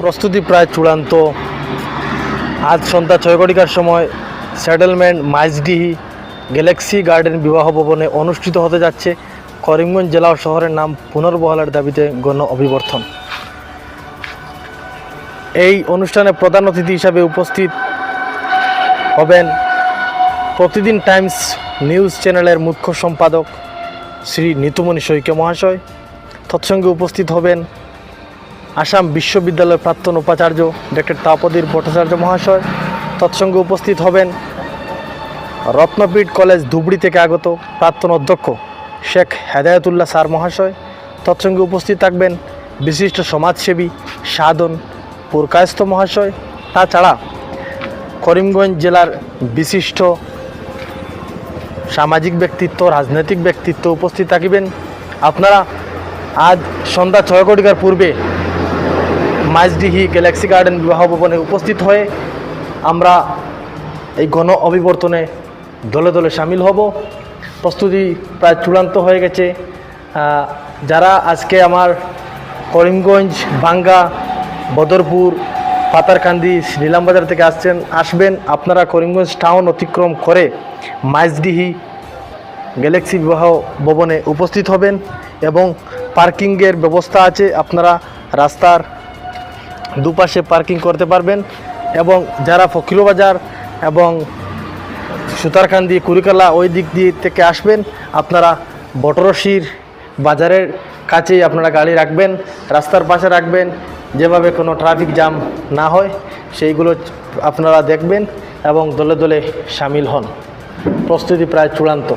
প্রস্তুতি প্রায় চূড়ান্ত। আজ সন্ধ্যা ছয় ঘটিকার সময় সেটেলমেন্ট মাইজডিহি গ্যালাক্সি গার্ডেন বিবাহ ভবনে অনুষ্ঠিত হতে যাচ্ছে। করিমগঞ্জ জেলা ও শহরের নাম পুনর্বহালের দাবিতে গণ অভিবর্তন। এই অনুষ্ঠানে প্রধান অতিথি হিসাবে উপস্থিত হবেন প্রতিদিন টাইমস নিউজ চ্যানেলের মুখ্য সম্পাদক শ্রী নিতুমণি শৈকে মহাশয়। তৎসঙ্গে উপস্থিত হবেন আসাম বিশ্ববিদ্যালয়ের প্রাক্তন উপাচার্য ডক্টর তাপদীর ভট্টাচার্য মহাশয় তৎসঙ্গে উপস্থিত হবেন রত্নপীঠ কলেজ ধুবড়ি থেকে আগত প্রাক্তন অধ্যক্ষ শেখ হেদায়তুল্লাহ স্যার মহাশয়। তৎসঙ্গে উপস্থিত থাকবেন বিশিষ্ট সমাজসেবী সাধন পুরকায়স্থ মহাশয়। তাছাড়া করিমগঞ্জ জেলার বিশিষ্ট সামাজিক ব্যক্তিত্ব, রাজনৈতিক ব্যক্তিত্ব উপস্থিত থাকিবেন। আপনারা আজ সন্ধ্যা ছয় কোটিকার পূর্বে মাইজডিহি গ্যালাক্সি গার্ডেন বিবাহ ভবনে উপস্থিত হয়ে আমরা এই গণ অভিবর্তনে দলে দলে সামিল হব। প্রস্তুতি প্রায় চূড়ান্ত হয়ে গেছে। যারা আজকে আমার করিমগঞ্জ, বাঙ্গা, বদরপুর, পাতারকান্দি, নীলামবাজার থেকে আসছেন, আসবেন, আপনারা করিমগঞ্জ টাউন অতিক্রম করে মাইজডিহি গ্যালাক্সি বিবাহ ভবনে উপস্থিত হবেন এবং পার্কিংয়ের ব্যবস্থা আছে। আপনারা রাস্তার দুপাশে পার্কিং করতে পারবেন এবং যারা ফকিরবাজার এবং সুতারকান্দি, কুড়িকালা ওই দিক দিয়ে থেকে আসবেন, আপনারা বটরশির বাজারের কাছেই আপনারা গাড়ি রাখবেন, রাস্তার পাশে রাখবেন, যেভাবে কোনো ট্রাফিক জ্যাম না হয়, সেইগুলো আপনারা দেখবেন এবং দলে দলে সামিল হন। প্রস্তুতি প্রায় চূড়ান্ত।